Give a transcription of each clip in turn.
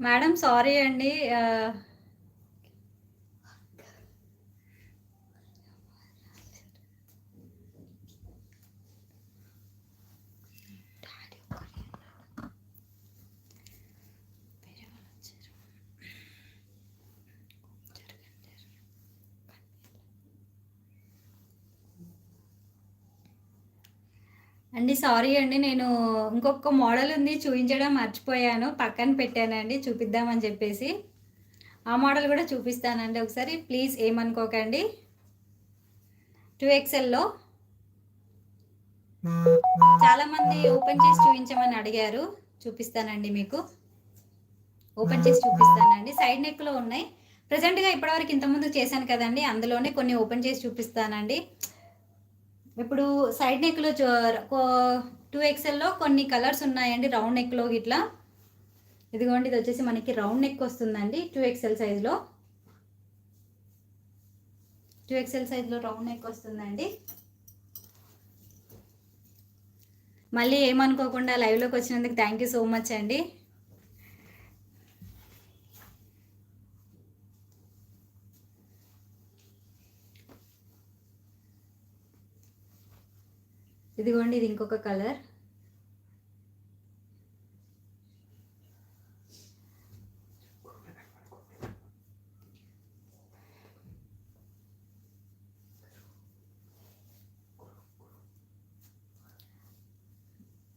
Madam sorry అండి. అండి sorry అండి. నేను ఇంకొక మోడల్ ఉంది చూపించడం మర్చిపోయాను. పక్కన పెట్టానండి చూపిద్దామని చెప్పేసి. ఆ మోడల్ కూడా చూపిస్తానండి ఒకసారి. ప్లీజ్ ఏమనుకోకండి. టూ ఎక్స్ఎల్లో చాలామంది ఓపెన్ చేసి చూపించమని అడిగారు. చూపిస్తానండి మీకు. ఓపెన్ చేసి చూపిస్తానండి. సైడ్ నెక్లో ఉన్నాయి. ప్రజెంట్గా ఇప్పటివరకు ఇంతకుముందు చేశాను కదండి. అందులోనే కొన్ని ఓపెన్ చేసి చూపిస్తానండి. ఇప్పుడు సైడ్ నెక్లో టూ ఎక్స్ఎల్లో కొన్ని కలర్స్ ఉన్నాయండి రౌండ్ నెక్లో ఇట్లా. ఇదిగోండి ఇది వచ్చేసి మనకి రౌండ్ నెక్ వస్తుందండి టూ ఎక్స్ఎల్ సైజులో టూ ఎక్స్ఎల్ సైజులో రౌండ్ నెక్ వస్తుందండి. మళ్ళీ ఏమనుకోకుండా లైవ్లోకి వచ్చినందుకు థ్యాంక్ యూ సో మచ్ అండి. ఇదిగోండి ఇది ఇంకొక కలర్.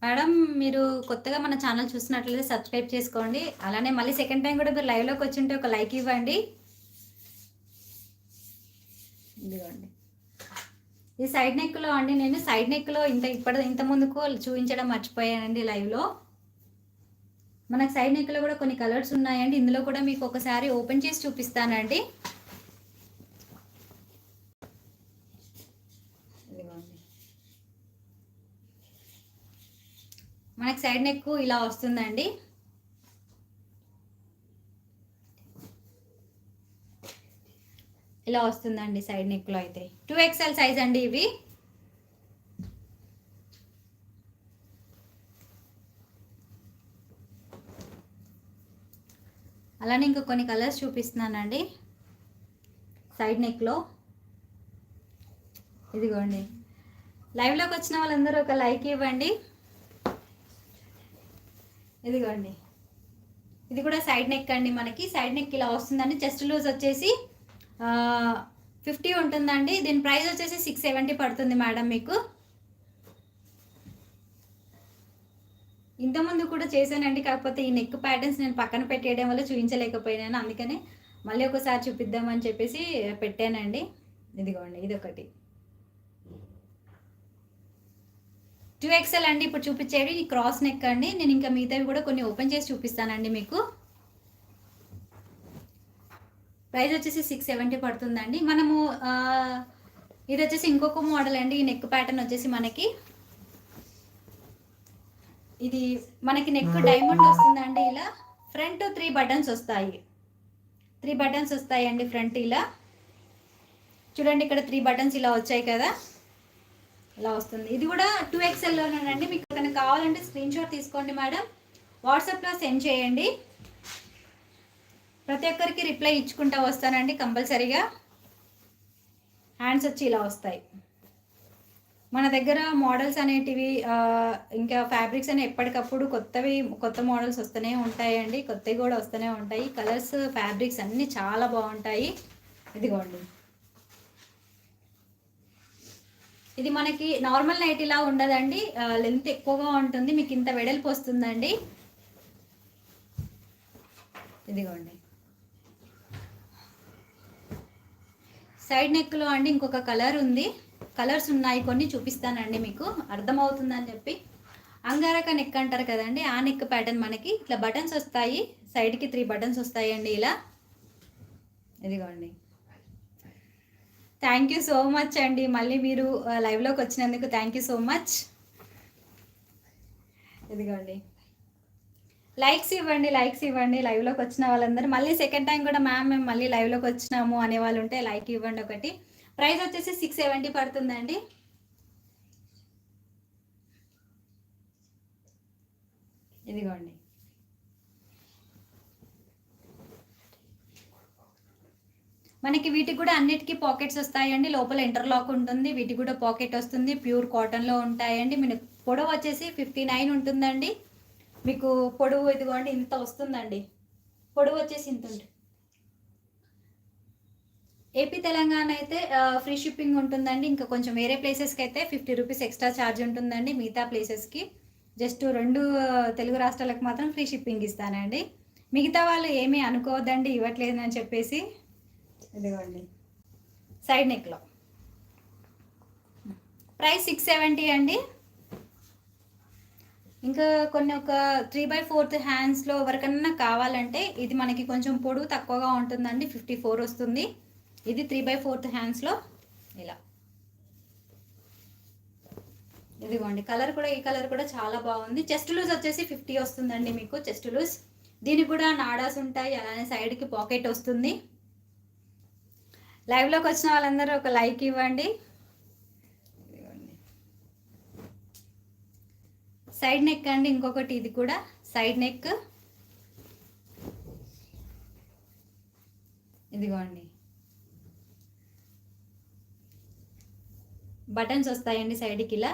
మేడం మీరు కొత్తగా మన ఛానల్ చూసినట్లయితే సబ్స్క్రైబ్ చేసుకోండి. అలానే మళ్ళీ సెకండ్ టైం కూడా మీరు లైవ్లోకి వచ్చి ఉంటే ఒక లైక్ ఇవ్వండి. ఇదిగోండి. ఈ సైడ్ నెక్లో అండి నేను సైడ్ నెక్లో ఇంత ఇప్పటి ఇంత ముందుకు చూపించడం మర్చిపోయానండి లైవ్లో మనకు సైడ్ నెక్లో కూడా కొన్ని కలర్స్ ఉన్నాయండి. ఇందులో కూడా మీకు ఒకసారి ఓపెన్ చేసి చూపిస్తానండి. మనకి సైడ్ నెక్ ఇలా వస్తుందండి. ఇలా వస్తుందండి సైడ్ నెక్లో అయితే. టూ ఎక్స్ఎల్ సైజ్ అండి ఇవి. అలానే ఇంకా కొన్ని కలర్స్ చూపిస్తున్నానండి. సైడ్ నెక్లో. ఇదిగోండి. లైవ్లోకి వచ్చిన వాళ్ళందరూ ఒక లైక్ ఇవ్వండి. ఇదిగోండి. ఇది కూడా సైడ్ నెక్ అండి మనకి. సైడ్ నెక్ ఇలా వస్తుందండి. చెస్ట్ లూజ్ వచ్చేసి ఫిఫ్టీ ఉంటుందండి. దీని ప్రైస్ వచ్చేసి సిక్స్ సెవెంటీ పడుతుంది మేడం మీకు. ఇంతకుముందు కూడా చేశానండి కాకపోతే ఈ నెక్ ప్యాటర్న్స్ నేను పక్కన పెట్టేయడం వల్ల చూపించలేకపోయినాను. అందుకనే మళ్ళీ ఒకసారి చూపిద్దామని చెప్పేసి పెట్టానండి. ఇదిగోండి ఇది ఒకటి టూ ఎక్స్ఎల్ అండి ఇప్పుడు చూపించేది ఈ క్రాస్ నెక్ అండి. నేను ఇంకా మిగతావి కూడా కొన్ని ఓపెన్ చేసి చూపిస్తానండి మీకు. ప్రైస్ వచ్చేసి సిక్స్ సెవెంటీ పడుతుందండి. మనము ఇది వచ్చేసి ఇంకొక మోడల్ అండి. ఈ నెక్ ప్యాటర్న్ వచ్చేసి మనకి ఇది మనకి నెక్ డైమండ్ వస్తుందండి ఇలా. ఫ్రంట్ త్రీ బటన్స్ వస్తాయి. త్రీ బటన్స్ వస్తాయండి ఫ్రంట్ ఇలా. చూడండి ఇక్కడ త్రీ బటన్స్ ఇలా వచ్చాయి కదా. ఇలా వస్తుంది. ఇది కూడా టూ ఎక్స్ఎల్లోనేనండి మీకు కనుక కావాలంటే స్క్రీన్ షాట్ తీసుకోండి మేడం. వాట్సాప్లో సెండ్ చేయండి. ప్రతి ఒక్కరికి రిప్లై ఇచ్చుకుంటా వస్తానండి కంపల్సరీగా. హ్యాండ్స్ వచ్చి ఇలా వస్తాయి. మన దగ్గర మోడల్స్ అనేటివి ఇంకా ఫ్యాబ్రిక్స్ అనేవి ఎప్పటికప్పుడు కొత్తవి కొత్త మోడల్స్ వస్తూనే ఉంటాయండి. కొత్తవి కూడా వస్తూనే ఉంటాయి. కలర్స్ ఫ్యాబ్రిక్స్ అన్నీ చాలా బాగుంటాయి. ఇదిగోండి. ఇది మనకి నార్మల్ నైట్ ఇలా ఉండదండి. లెంత్ ఎక్కువగా ఉంటుంది. మీకు ఇంత వెడల్పు వస్తుందండి. ఇదిగోండి. సైడ్ నెక్లో అండి ఇంకొక కలర్ ఉంది. కలర్స్ ఉన్నాయి కొన్ని చూపిస్తానండి మీకు. అర్థమవుతుందని చెప్పి. అంగారక నెక్ అంటారు కదండి ఆ నెక్ ప్యాటర్న్ మనకి ఇట్లా బటన్స్ వస్తాయి. సైడ్కి త్రీ బటన్స్ వస్తాయండి ఇలా. ఇదిగోండి. థ్యాంక్ యూ సో మచ్ అండి. మళ్ళీ మీరు లైవ్లోకి వచ్చినందుకు థ్యాంక్ యూ సో మచ్ ఇదిగోండి. లైక్స్ ఇవ్వండి లైక్స్ ఇవ్వండి. లైవ్లోకి వచ్చిన వాళ్ళందరూ మళ్ళీ సెకండ్ టైం కూడా మ్యామ్ మేము మళ్ళీ లైవ్లోకి వచ్చినాము అనే వాళ్ళు ఉంటే లైక్ ఇవ్వండి ఒకటి. ప్రైస్ వచ్చేసి సిక్స్ సెవెంటీ పడుతుందండి. ఇదిగోండి. మనకి వీటికి కూడా అన్నిటికీ పాకెట్స్ వస్తాయండి. లోపల ఇంటర్లాక్ ఉంటుంది. వీటికి కూడా పాకెట్ వస్తుంది. ప్యూర్ కాటన్లో ఉంటాయండి. మీకు పొడవు వచ్చేసి ఫిఫ్టీ నైన్ ఉంటుందండి. మీకు పొడవు ఇదిగోండి ఇంత వస్తుందండి. పొడవు వచ్చేసి ఇంత ఉంటుంది ఏపీ తెలంగాణ అయితే ఫ్రీ షిప్పింగ్ ఉంటుందండి. ఇంకా కొంచెం వేరే ప్లేసెస్కి అయితే ఫిఫ్టీ రూపీస్ ఎక్స్ట్రా ఛార్జ్ ఉంటుందండి. మిగతా ప్లేసెస్కి జస్ట్ రెండు తెలుగు రాష్ట్రాలకు మాత్రం ఫ్రీ షిప్పింగ్ ఇస్తానండి. మిగతా వాళ్ళు ఏమీ అనుకోవద్దండి ఇవ్వట్లేదని చెప్పేసి. ఇదిగోండి. సైడ్ నెక్లో. ప్రైస్ సిక్స్ సెవెంటీ అండి. ఇంకా కొన్ని ఒక త్రీ బై ఫోర్త్ హ్యాండ్స్లో ఎవరికన్నా కావాలంటే ఇది మనకి కొంచెం పొడవు తక్కువగా ఉంటుందండి ఫిఫ్టీ ఫోర్ వస్తుంది. ఇది త్రీ బై ఫోర్త్ హ్యాండ్స్లో ఇలా. ఇదిగోండి కలర్ కూడా ఈ కలర్ కూడా చాలా బాగుంది. చెస్ట్ లూజ్ వచ్చేసి ఫిఫ్టీ వస్తుందండి మీకు చెస్ట్ లూజ్ దీనికి కూడా నాడాస్ ఉంటాయి అలానే సైడ్కి పాకెట్ వస్తుంది. లైవ్లోకి వచ్చిన వాళ్ళందరూ ఒక లైక్ ఇవ్వండి ఇదిగోండి. సైడ్ నెక్ అండి ఇంకొకటి ఇది కూడా సైడ్ నెక్. ఇదిగోండి. బటన్స్ వస్తాయండి సైడ్కి ఇలా.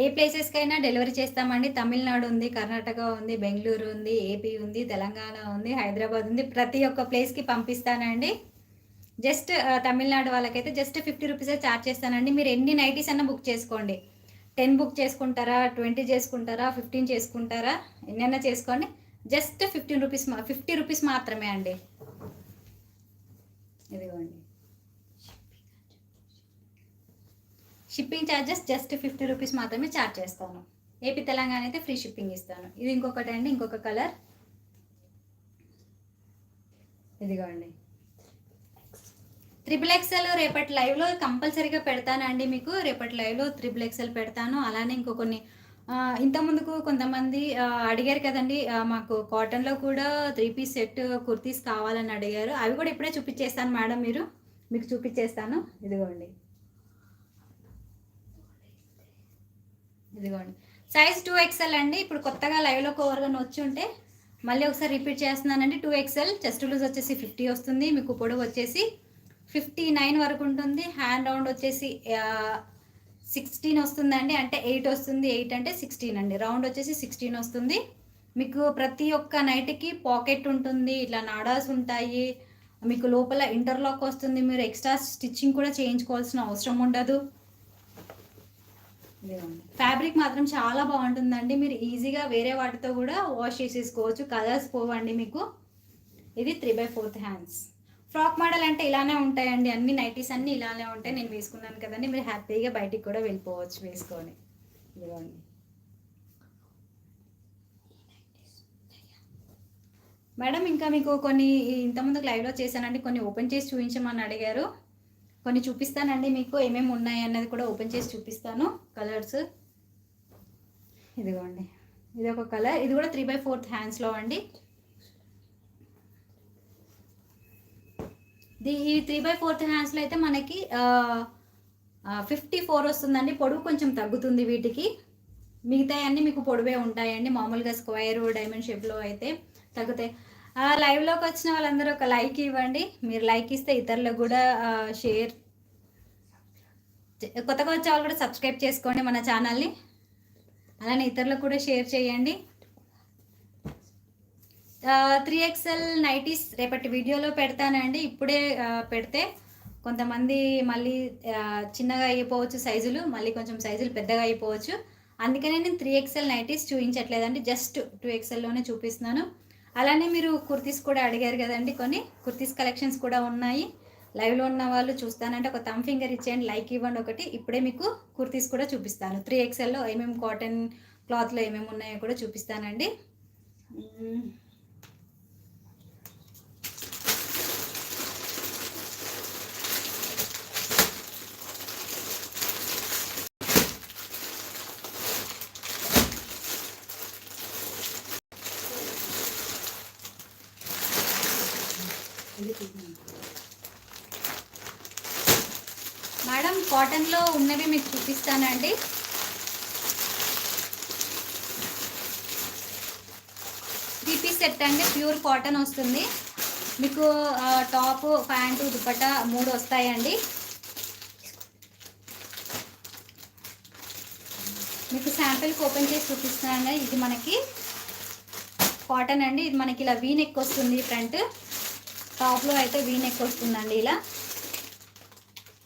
ఏ ప్లేసెస్కైనా డెలివరీ చేస్తామండి. తమిళనాడు ఉంది కర్ణాటక ఉంది బెంగళూరు ఉంది ఏపీ ఉంది తెలంగాణ ఉంది హైదరాబాద్ ఉంది. ప్రతి ఒక్క ప్లేస్కి పంపిస్తానండి. జస్ట్ తమిళనాడు వాళ్ళకైతే జస్ట్ ఫిఫ్టీ రూపీసే ఛార్జ్ చేస్తానండి. మీరు ఎన్ని నైటీస్ అన్న బుక్ చేసుకోండి. టెన్ బుక్ చేసుకుంటారా ట్వంటీ చేసుకుంటారా ఫిఫ్టీన్ చేసుకుంటారా ఎన్నైనా చేసుకోండి. జస్ట్ ఫిఫ్టీన్ రూపీస్ మా ఫిఫ్టీ రూపీస్ మాత్రమే అండి. ఇదిగోండి. Shipping charges just fifty rupees మాత్రమే ఛార్జ్ చేస్తాను. ఏపీ తెలంగాణ అయితే ఫ్రీ షిప్పింగ్ ఇస్తాను. ఇది ఇంకొకటి అండి ఇంకొక కలర్. ఇదిగోండి. త్రిబుల్ ఎక్సెల్ రేపటి లైవ్లో కంపల్సరీగా పెడతానండి మీకు. రేపటి లైవ్లో త్రిబుల్ ఎక్సెల్ పెడతాను. అలానే ఇంకో కొన్ని ఇంతకుముందుకు కొంతమంది అడిగారు కదండి మాకు కాటన్లో కూడా త్రీ పీస్ సెట్ కుర్తీస్ కావాలని అడిగారు. అవి కూడా ఇప్పుడే చూపించేస్తాను మేడం మీరు. మీకు చూపించేస్తాను. ఇదిగోండి. ఇదిగోండి. సైజ్ టూ ఎక్స్ఎల్ అండి. ఇప్పుడు కొత్తగా లైవ్లో కోవర్గా వచ్చి ఉంటే మళ్ళీ ఒకసారి రిపీట్ చేస్తున్నానండి. టూ ఎక్స్ఎల్ చెస్ట్ లూజ్ వచ్చేసి ఫిఫ్టీ వస్తుంది. మీకు పొడవు వచ్చేసి ఫిఫ్టీ నైన్ వరకు ఉంటుంది. హ్యాండ్ రౌండ్ వచ్చేసి సిక్స్టీన్ వస్తుందండి. అంటే ఎయిట్ వస్తుంది. ఎయిట్ అంటే సిక్స్టీన్ అండి. రౌండ్ వచ్చేసి సిక్స్టీన్ వస్తుంది. మీకు ప్రతి ఒక్క నైట్కి పాకెట్ ఉంటుంది. ఇట్లా నాడాస్ ఉంటాయి. మీకు లోపల ఇంటర్లాక్ వస్తుంది. మీరు ఎక్స్ట్రా స్టిచ్చింగ్ కూడా చేయించుకోవాల్సిన అవసరం ఉండదు. ఫ్యాబ్రిక్ మాత్రం చాలా బాగుంటుందండి. మీరు ఈజీగా వేరే వాటితో కూడా వాష్ చేసేసుకోవచ్చు. కలర్స్ పోవండి మీకు. ఇది three by fourth hands. Frock model అంటే ఇలానే ఉంటాయండి. అన్ని నైటీస్ అన్ని ఇలానే ఉంటాయి. నేను వేసుకున్నాను కదండి. మీరు హ్యాపీగా బయటికి కూడా వెళ్ళిపోవచ్చు వేసుకొని. ఇదిగోండి. మేడం ఇంకా మీకు కొన్ని ఇంతకుముందు లైవ్లో చేశానండి. కొన్ని ఓపెన్ చేసి చూపించమని అడిగారు. కొన్ని చూపిస్తానండి మీకు. ఏమేమి ఉన్నాయి అన్నది కూడా ఓపెన్ చేసి చూపిస్తాను. కలర్స్ ఇదిగోండి. ఇది ఒక కలర్ ఇది కూడా త్రీ బై ఫోర్త్ హ్యాండ్స్లో అండి. ది ఈ త్రీ బై ఫోర్త్ హ్యాండ్స్లో అయితే మనకి ఫిఫ్టీ ఫోర్ వస్తుందండి. పొడవు కొంచెం తగ్గుతుంది వీటికి. మిగతా అన్నీ మీకు పొడవే ఉంటాయండి. మామూలుగా స్క్వేర్ డైమండ్ షేప్లో అయితే తగ్గుతాయి. లైవ్లోకి వచ్చిన వాళ్ళందరూ ఒక లైక్ ఇవ్వండి. మీరు లైక్ ఇస్తే ఇతరులకు కూడా షేర్ కొత్తగా వచ్చే వాళ్ళు కూడా సబ్స్క్రైబ్ చేసుకోండి మన ఛానల్ని. అలానే ఇతరులకు కూడా షేర్ చేయండి. త్రీ ఎక్స్ఎల్ నైటీస్ రేపటి వీడియోలో పెడతానండి. ఇప్పుడే పెడితే కొంతమంది మళ్ళీ చిన్నగా అయిపోవచ్చు సైజులు మళ్ళీ కొంచెం సైజులు పెద్దగా అయిపోవచ్చు. అందుకనే నేను త్రీ ఎక్స్ఎల్ నైటీస్ చూపించట్లేదండి. జస్ట్ టూ ఎక్స్ఎల్లోనే చూపిస్తున్నాను. అలానే మీరు కుర్తీస్ కూడా అడిగారు కదండి కొన్ని. కుర్తీస్ కలెక్షన్స్ కూడా ఉన్నాయి. లైవ్లో ఉన్న వాళ్ళు చూస్తానంటే ఒక థమ్ ఫింగర్ ఇచ్చేయండి. లైక్ ఇవ్వండి ఒకటి. ఇప్పుడే మీకు కుర్తీస్ కూడా చూపిస్తాను. త్రీ ఎక్స్ఎల్లో ఏమేమి కాటన్ క్లాత్లో ఏమేమి ఉన్నాయో కూడా చూపిస్తానండి మ్మ్. మేడం కాటన్లో ఉన్నవి మీకు చూపిస్తానండి. త్రీ సెట్ అండి ప్యూర్ కాటన్ వస్తుంది. మీకు టాప్ ప్యాంటు దుపట్టా మూడు వస్తాయండి. మీకు శాంపిల్కి ఓపెన్ చేసి చూపిస్తున్నాను ఇది మనకి కాటన్ అండి. ఇది మనకి ఇలా వీ నెక్ వస్తుంది ఫ్రంట్. టాప్లో అయితే వీ నెక్ వస్తుందండి ఇలా.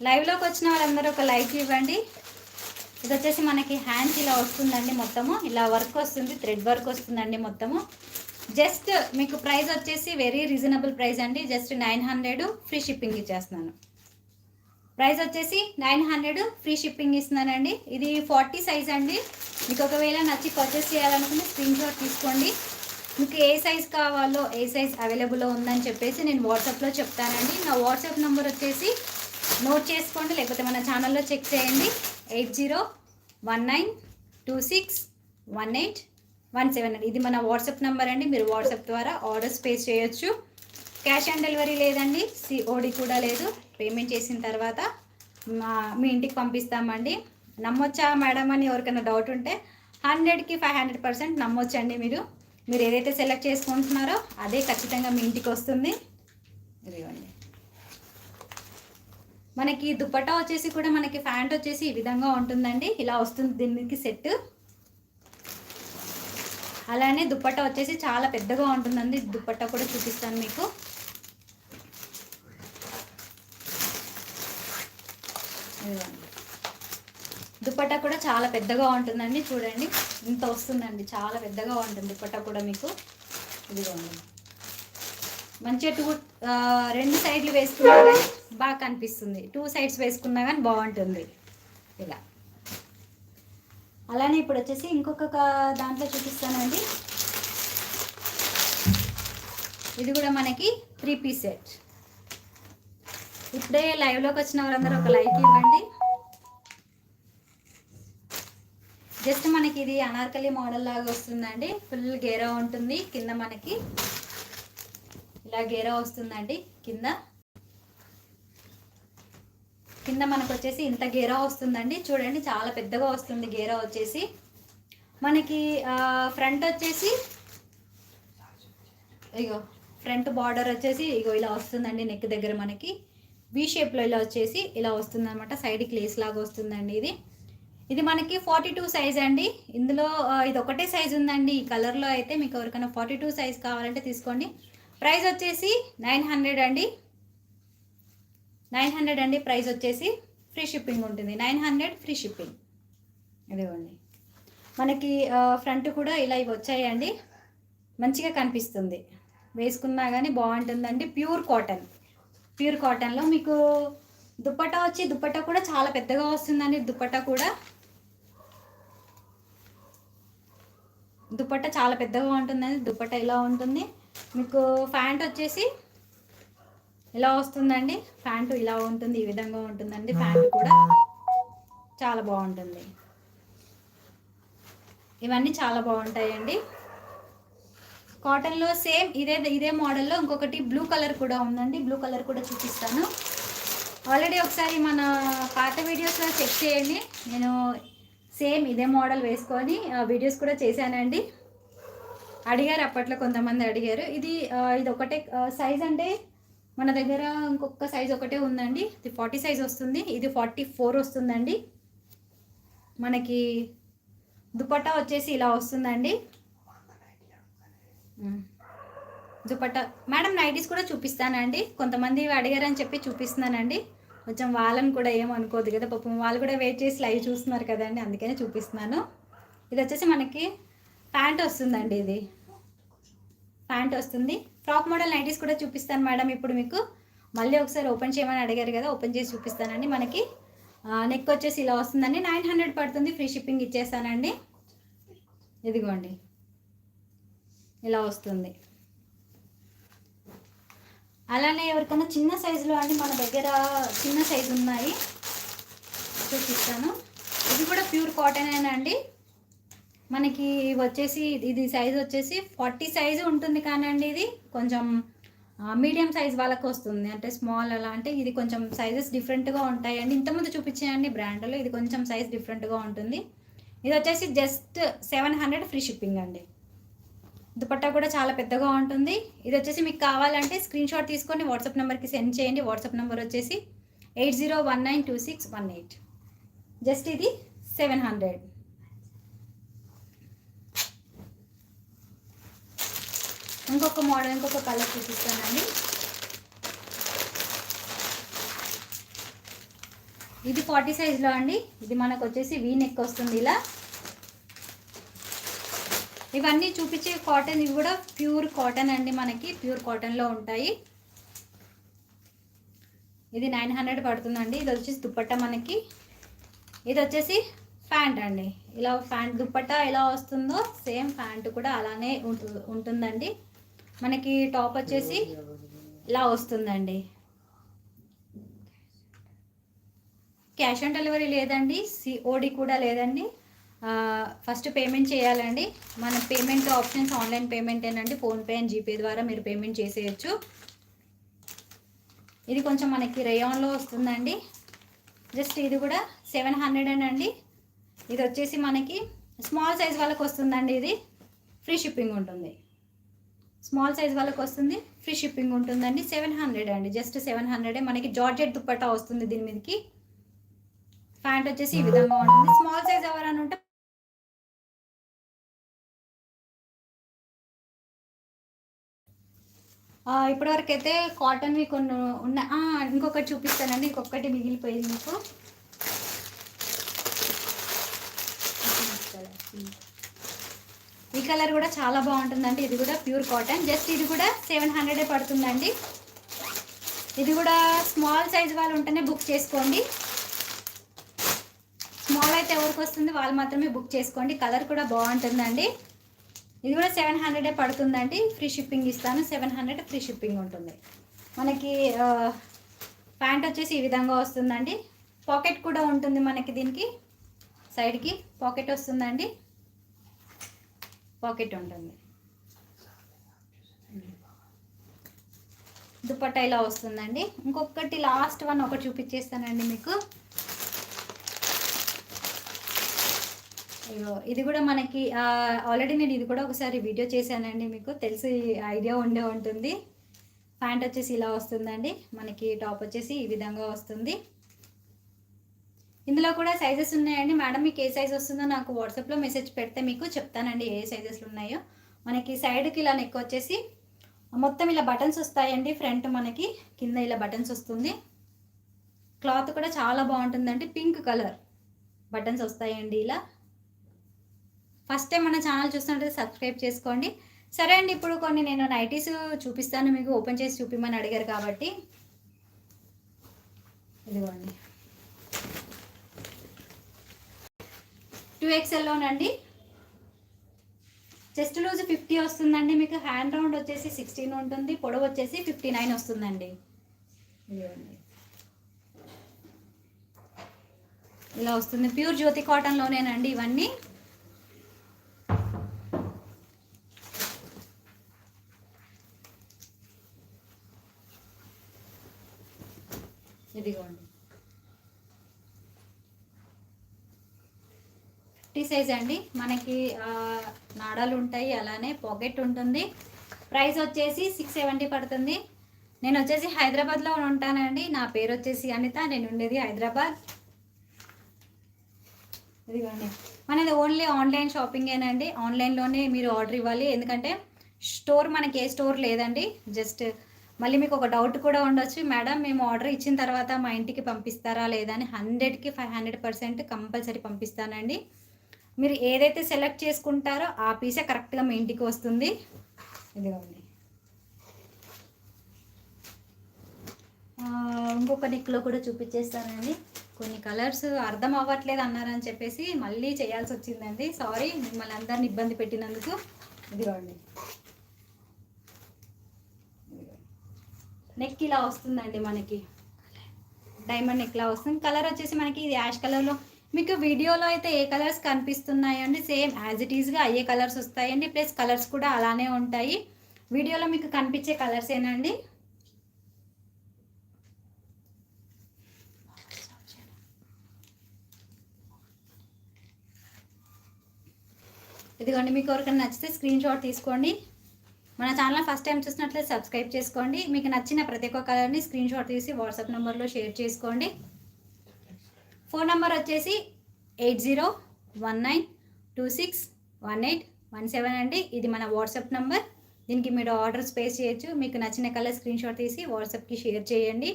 లైవ్లోకి వచ్చిన వాళ్ళందరూ ఒక లైక్ ఇవ్వండి. ఇది వచ్చేసి మనకి హ్యాండ్స్ ఇలా వస్తుందండి మొత్తము. ఇలా వర్క్ వస్తుంది థ్రెడ్ వర్క్ వస్తుందండి మొత్తము. జస్ట్ మీకు ప్రైస్ వచ్చేసి వెరీ రీజనబుల్ ప్రైస్ అండి. Just nine hundred free shipping ఇచ్చేస్తున్నాను. ప్రైస్ వచ్చేసి నైన్ హండ్రెడ్ ఫ్రీ షిప్పింగ్ ఇస్తున్నానండి. ఇది ఫార్టీ సైజ్ అండి. మీకు ఒకవేళ నచ్చి పర్చేస్ చేయాలనుకుంటే స్క్రీన్ షాట్ తీసుకోండి. మీకు ఏ సైజ్ కావాలో ఏ సైజ్ అవైలబుల్లో ఉందని చెప్పేసి నేను వాట్సాప్లో చెప్తానండి. నా వాట్సాప్ నెంబర్ వచ్చేసి నోట్ చేసుకోండి లేకపోతే మన ఛానల్లో చెక్ చేయండి. Eight zero one nine two six one eight one seven ఇది మన వాట్సాప్ నెంబర్ అండి. మీరు వాట్సాప్ ద్వారా ఆర్డర్స్ పే చేయొచ్చు. క్యాష్ ఆన్ డెలివరీ లేదండి. సిఓడి కూడా లేదు. పేమెంట్ చేసిన తర్వాత మా మీ ఇంటికి పంపిస్తామండి. నమ్మొచ్చా మేడం అని ఎవరికైనా డౌట్ ఉంటే హండ్రెడ్కి ఫైవ్ హండ్రెడ్ పర్సెంట్ నమ్మొచ్చండి మీరు. మీరు ఏదైతే సెలెక్ట్ చేసుకుంటున్నారో అదే ఖచ్చితంగా మీ ఇంటికి వస్తుంది. ఇదిగోండి. మనకి దుపట్టా వచ్చేసి కూడా మనకి ప్యాంట్ వచ్చేసి ఈ విధంగా ఉంటుందండి. ఇలా వస్తుంది దీనికి సెట్. అలానే దుప్పట్ట వచ్చేసి చాలా పెద్దగా ఉంటుందండి. దుప్పట్ట కూడా చూపిస్తాను మీకు. దుప్పట్ట కూడా చాలా పెద్దగా ఉంటుందండి. చూడండి. ఇంత వస్తుందండి. చాలా పెద్దగా ఉంటుంది దుప్పట్ట కూడా మీకు. ఇదిగోండి. మంచి ఎటు రెండు సైడ్లు వేసుకున్నా కానీ బాగా కనిపిస్తుంది. టూ సైడ్స్ వేసుకున్నా కానీ బాగుంటుంది. ఇలా. అలానే ఇప్పుడు వచ్చేసి ఇంకొక దాంట్లో చూపిస్తానండి. ఇది కూడా మనకి త్రీ పీస్ సెట్. ఇప్పుడే లైవ్లోకి వచ్చిన వాళ్ళందరూ ఒక లైక్ ఇవ్వండి. జస్ట్ మనకి ఇది అనార్కలి మోడల్ లాగా వస్తుందండి. ఫుల్ గేరా ఉంటుంది. కింద మనకి ఇలా గేరా వస్తుందండి. కింద. కింద మనకు వచ్చేసి ఇంత గేరా వస్తుందండి. చూడండి చాలా పెద్దగా వస్తుంది గేరా వచ్చేసి. మనకి ఫ్రంట్ వచ్చేసి ఇగో ఫ్రంట్ బార్డర్ వచ్చేసి ఇగో ఇలా వస్తుందండి నెక్ దగ్గర మనకి. వి షేప్లో ఇలా వచ్చేసి ఇలా వస్తుందన్నమాట. సైడ్కి లేస్ లాగా వస్తుందండి ఇది. ఇది మనకి ఫార్టీ టూ సైజ్ అండి. ఇందులో ఇది ఒకటే సైజ్ ఉందండి. ఈ కలర్లో అయితే మీకు ఎవరికైనా ఫార్టీ టూ సైజ్ కావాలంటే తీసుకోండి. ప్రైస్ వచ్చేసి నైన్ హండ్రెడ్ అండి. నైన్ హండ్రెడ్ అండి ప్రైస్ వచ్చేసి ఫ్రీ షిప్పింగ్ ఉంటుంది. Nine hundred free shipping. ఇదిగోండి. మనకి ఫ్రంట్ కూడా ఇలా ఇవి వచ్చాయండి. మంచిగా కనిపిస్తుంది. వేసుకున్నా కానీ బాగుంటుందండి. Pure cotton. ప్యూర్ కాటన్లో మీకు దుప్పటా వచ్చి దుప్పటా కూడా చాలా పెద్దగా వస్తుందండి. దుప్పటా కూడా. దుప్పట్ట చాలా పెద్దగా ఉంటుందండి. దుప్పట్ట ఇలా ఉంటుంది. మీకు ప్యాంట్ వచ్చేసి ఇలా వస్తుందండి? ప్యాంటు ఇలా ఉంటుంది ఈ విధంగా ఉంటుందండి. ప్యాంట్ కూడా చాలా బాగుంటుంది. ఇవన్నీ చాలా బాగుంటాయండి. కాటన్లో సేమ్ ఇదే ఇదే మోడల్లో ఇంకొకటి బ్లూ కలర్ కూడా ఉందండి. బ్లూ కలర్ కూడా చూపిస్తాను. ఆల్రెడీ ఒకసారి మన పాత వీడియోస్లో చెక్ చేయండి. నేను సేమ్ ఇదే మోడల్ వేసుకొని వీడియోస్ కూడా చేశానండి. అడిగారు అప్పట్లో కొంతమంది అడిగారు. ఇది ఇది ఒకటే సైజ్ అంటే మన దగ్గర ఇంకొక సైజ్ ఒకటే ఉందండి. ఇది ఫార్టీ సైజ్ వస్తుంది. ఇది ఫార్టీ ఫోర్ వస్తుందండి. మనకి దుపట్టా వచ్చేసి ఇలా వస్తుందండి. దుపట్టా. మేడం నైటీస్ కూడా చూపిస్తానండి. కొంతమంది అడిగారని చెప్పి చూపిస్తున్నానండి. కొంచెం వాళ్ళని కూడా ఏమనుకోదు కదా. పాపం వాళ్ళు కూడా వెయిట్ చేసి లైవ్ చూస్తున్నారు కదండి. అందుకనే చూపిస్తున్నాను. ఇది వచ్చేసి మనకి ప్యాంట్ వస్తుందండి ఇది. ప్యాంట్ వస్తుంది. ఫ్రాక్ మోడల్ నైటీస్ కూడా చూపిస్తాను మేడం ఇప్పుడు మీకు. మళ్ళీ ఒకసారి ఓపెన్ చేయమని అడిగారు కదా ఓపెన్ చేసి చూపిస్తానండి మనకి. నెక్ వచ్చేసి ఇలా వస్తుందండి. నైన్ హండ్రెడ్ పడుతుంది. ఫ్రీ షిప్పింగ్ ఇచ్చేస్తానండి ఇదిగోండి. ఇలా వస్తుంది. అలానే ఎవరికైనా చిన్న సైజులో అండి మన దగ్గర చిన్న సైజు ఉన్నాయి. చూపిస్తాను. ఇది కూడా ప్యూర్ కాటన్ అండి? మనకి వచ్చేసి ఇది సైజ్ వచ్చేసి ఫార్టీ సైజు ఉంటుంది కానండి ఇది. కొంచెం మీడియం సైజ్ వాళ్ళకు వస్తుంది. అంటే స్మాల్ అలా అంటే ఇది కొంచెం సైజెస్ డిఫరెంట్గా ఉంటాయండి. ఇంతకుముందు చూపించాయండి బ్రాండ్లో ఇది కొంచెం సైజ్ డిఫరెంట్గా ఉంటుంది. ఇది వచ్చేసి just seven hundred free shipping అండి. దుపట్టా కూడా చాలా పెద్దగా ఉంటుంది. ఇది వచ్చేసి మీకు కావాలంటే స్క్రీన్ షాట్ తీసుకొని వాట్సాప్ నెంబర్కి సెండ్ చేయండి. వాట్సాప్ నెంబర్ వచ్చేసి eight zero one nine two six one eight just ఇది సెవెన్ హండ్రెడ్ ఇంకొక మోడల్ ఇంకొక కలర్ చూపిస్తానండి. ఇది ఫార్టీ సైజ్లో అండి. ఇది మనకు వచ్చేసి వీ నెక్ వస్తుంది ఇలా. ఇవన్నీ చూపించే కాటన్ ఇవి కూడా ప్యూర్ కాటన్ అండి మనకి. ప్యూర్ కాటన్లో ఉంటాయి. ఇది నైన్ హండ్రెడ్ పడుతుందండి. ఇది వచ్చేసి దుప్పట్ట మనకి. ఇది వచ్చేసి ప్యాంట్ అండి. ఇలా ప్యాంట్ దుప్పట్టా ఎలా వస్తుందో సేమ్ ప్యాంట్ కూడా అలానే ఉంటుందండి. మనకి టాప్ వచ్చేసి ఇలా వస్తుందండి. క్యాష్ ఆన్ డెలివరీ లేదండి సిఓడి కూడా లేదండి. ఫస్ట్ పేమెంట్ చేయాలండి. మన పేమెంట్ ఆప్షన్స్ ఆన్లైన్ పేమెంట్ ఏనండి ఫోన్పే అండ్ జీపే ద్వారా మీరు పేమెంట్ చేసేయచ్చు. ఇది కొంచెం మనకి రేయాన్లో వస్తుందండి. జస్ట్ ఇది కూడా సెవెన్ హండ్రెడ్ అండి ఇది వచ్చేసి మనకి స్మాల్ సైజ్ వాళ్ళకి వస్తుందండి ఇది. ఫ్రీ షిప్పింగ్ ఉంటుంది. స్మాల్ సైజ్ వాళ్ళకి వస్తుంది ఫ్రీ షిప్పింగ్ ఉంటుందండి. సెవెన్ హండ్రెడ్ అండి. జస్ట్ సెవెన్ హండ్రెడే. మనకి జార్జెట్ దుప్పట్టా వస్తుంది దీని మీదకి. ప్యాంట్ వచ్చేసి ఈ విధంగా ఉంటుంది. స్మాల్ సైజ్ ఎవరైనా ఉంటే ఇప్పటివరకు అయితే కాటన్వి కొన్ని ఉన్నాయి ఆ, ఇంకొకటి చూపిస్తానండి. ఇంకొకటి మిగిలిపోయింది మీకు. ఈ కలర్ కూడా చాలా బాగుంటుందండి. ఇది కూడా ప్యూర్ కాటన్. జస్ట్ ఇది కూడా సెవెన్ హండ్రెడే పడుతుందండి. ఇది కూడా స్మాల్ సైజ్ వాళ్ళు ఉంటేనే బుక్ చేసుకోండి. స్మాల్ అయితే ఎవరికి వస్తుంది వాళ్ళు మాత్రమే బుక్ చేసుకోండి. కలర్ కూడా బాగుంటుందండి. ఇది కూడా సెవెన్ హండ్రెడే పడుతుందండి. ఫ్రీ షిప్పింగ్ ఇస్తాను. సెవెన్ హండ్రెడ్ ఫ్రీ షిప్పింగ్ ఉంటుంది. మనకి ప్యాంట్ వచ్చేసి ఈ విధంగా వస్తుందండి. పాకెట్ కూడా ఉంటుంది మనకి దీనికి. సైడ్కి పాకెట్ వస్తుందండి. పాకెట్ ఉంటుంది. దుపట్టా ఇలా వస్తుందండి. ఇంకొకటి లాస్ట్ వన్ ఒకటి చూపించేస్తానండి మీకు. అయ్యో ఇది కూడా మనకి ఆల్రెడీ నేను ఇది కూడా ఒకసారి వీడియో చేశానండి మీకు. తెలిసి ఐడియా ఉండే ఉంటుంది. ప్యాంట్ వచ్చేసి ఇలా వస్తుందండి. మనకి టాప్ వచ్చేసి ఈ విధంగా వస్తుంది. ఇందులో కూడా సైజెస్ ఉన్నాయండి. మేడం మీకు ఏ సైజ్ వస్తుందో నాకు వాట్సాప్లో మెసేజ్ పెడితే మీకు చెప్తానండి ఏ సైజెస్లు ఉన్నాయో. మనకి సైడ్కి ఇలా నెక్ వచ్చేసి మొత్తం ఇలా బటన్స్ వస్తాయండి. ఫ్రంట్ మనకి కింద ఇలా బటన్స్ వస్తుంది. క్లాత్ కూడా చాలా బాగుంటుందండి. పింక్ కలర్ బటన్స్ వస్తాయండి ఇలా. ఫస్ట్ టైం మన ఛానల్ చూస్తుంటే సబ్స్క్రైబ్ చేసుకోండి. సరే అండి ఇప్పుడు కొన్ని నేను నైటీస్ చూపిస్తాను. మీకు ఓపెన్ చేసి చూపిమని అడిగారు కాబట్టి. ఇదిగోండి. టూ ఎక్స్ఎల్లోనండి చెస్ట్ లూజ్ ఫిఫ్టీ వస్తుందండి మీకు. హ్యాండ్ రౌండ్ వచ్చేసి సిక్స్టీన్ ఉంటుంది. పొడవు వచ్చేసి ఫిఫ్టీ నైన్ వస్తుందండి. ఇలా వస్తుంది. ప్యూర్ జ్యోతి కాటన్లోనేనండి ఇవన్నీ ఇదిగోండి ఫిఫ్టీ సైజ్ అండి. మనకి నాడాలు ఉంటాయి అలానే పాకెట్ ఉంటుంది. ప్రైస్ వచ్చేసి సిక్స్ సెవెంటీ పడుతుంది. నేను వచ్చేసి హైదరాబాద్లో ఉంటానండి. నా పేరు వచ్చేసి అనిత. నేను ఉండేది హైదరాబాద్. ఇదిగోండి. మనది ఓన్లీ ఆన్లైన్ షాపింగేనండి ఆన్లైన్లోనే మీరు ఆర్డర్ ఇవ్వాలి. ఎందుకంటే స్టోర్ మనకి ఏ స్టోర్ లేదండి. జస్ట్ మళ్ళీ మీకు ఒక డౌట్ కూడా ఉండొచ్చు. మేడం మేము ఆర్డర్ ఇచ్చిన తర్వాత మా ఇంటికి పంపిస్తారా లేదా? అని హండ్రెడ్కి ఫైవ్ హండ్రెడ్ పర్సెంట్ కంపల్సరీ పంపిస్తానండి. మీరు ఏదైతే సెలెక్ట్ చేసుకుంటారో ఆ పీసే కరెక్ట్గా మీ ఇంటికి వస్తుంది. ఇదిగోండి. ఇంకొక నెక్లో కూడా చూపించేస్తానండి. కొన్ని కలర్స్ అర్థం అవ్వట్లేదు అన్నారని చెప్పేసి మళ్ళీ చేయాల్సి వచ్చిందండి. సారీ మిమ్మల్ని అందరిని ఇబ్బంది పెట్టినందుకు. ఇదిగోండి. నెక్ ఇలా వస్తుందండి మనకి. డైమండ్ నెక్ ఇలా వస్తుంది. కలర్ వచ్చేసి మనకి ఇది యాష్ కలర్లో మీకు వీడియోలో అయితే ఏ కలర్స్ కనిపిస్తున్నాయండి? సేమ్ యాజ్ ఇట్ ఈస్గా అయ్యే కలర్స్ వస్తాయండి. ప్లస్ కలర్స్ కూడా అలానే ఉంటాయి. వీడియోలో మీకు కనిపించే కలర్స్ ఏనండి? ఇదిగోండి మీకు ఎవరికైనా నచ్చితే స్క్రీన్ షాట్ తీసుకోండి. మన ఛానల్ ఫస్ట్ టైం చూసినట్లయితే సబ్స్క్రైబ్ చేసుకోండి. మీకు నచ్చిన ప్రతి ఒక్క కలర్ని స్క్రీన్ షాట్ తీసి వాట్సాప్ నెంబర్లో షేర్ చేసుకోండి. ఫోన్ నెంబర్ వచ్చేసి eight zero one nine two six one eight one seven అండి. ఇది మన వాట్సాప్ నెంబర్. దీనికి మీరు ఆర్డర్ స్పేస్ చేయొచ్చు. మీకు నచ్చిన కలర్ స్క్రీన్ షాట్ తీసి వాట్సాప్కి షేర్ చేయండి.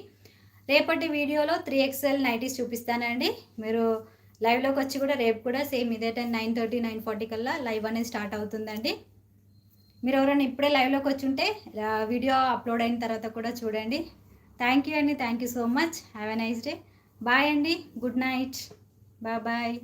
రేపటి వీడియోలో త్రీ ఎక్స్ఎల్ నైటీస్ చూపిస్తానండి. మీరు లైవ్లోకి వచ్చి కూడా రేపు కూడా సేమ్ ఇదే time nine thirty nine forty కల్లా లైవ్ అనేది స్టార్ట్ అవుతుందండి. మీరు ఎవరైనా ఇప్పుడే లైవ్లోకి వచ్చి ఉంటే వీడియో అప్లోడ్ అయిన తర్వాత కూడా చూడండి. థ్యాంక్ యూ అండి. Thank you so much. Have a nice day. Bye అండి గుడ్ నైట్. Bye bye.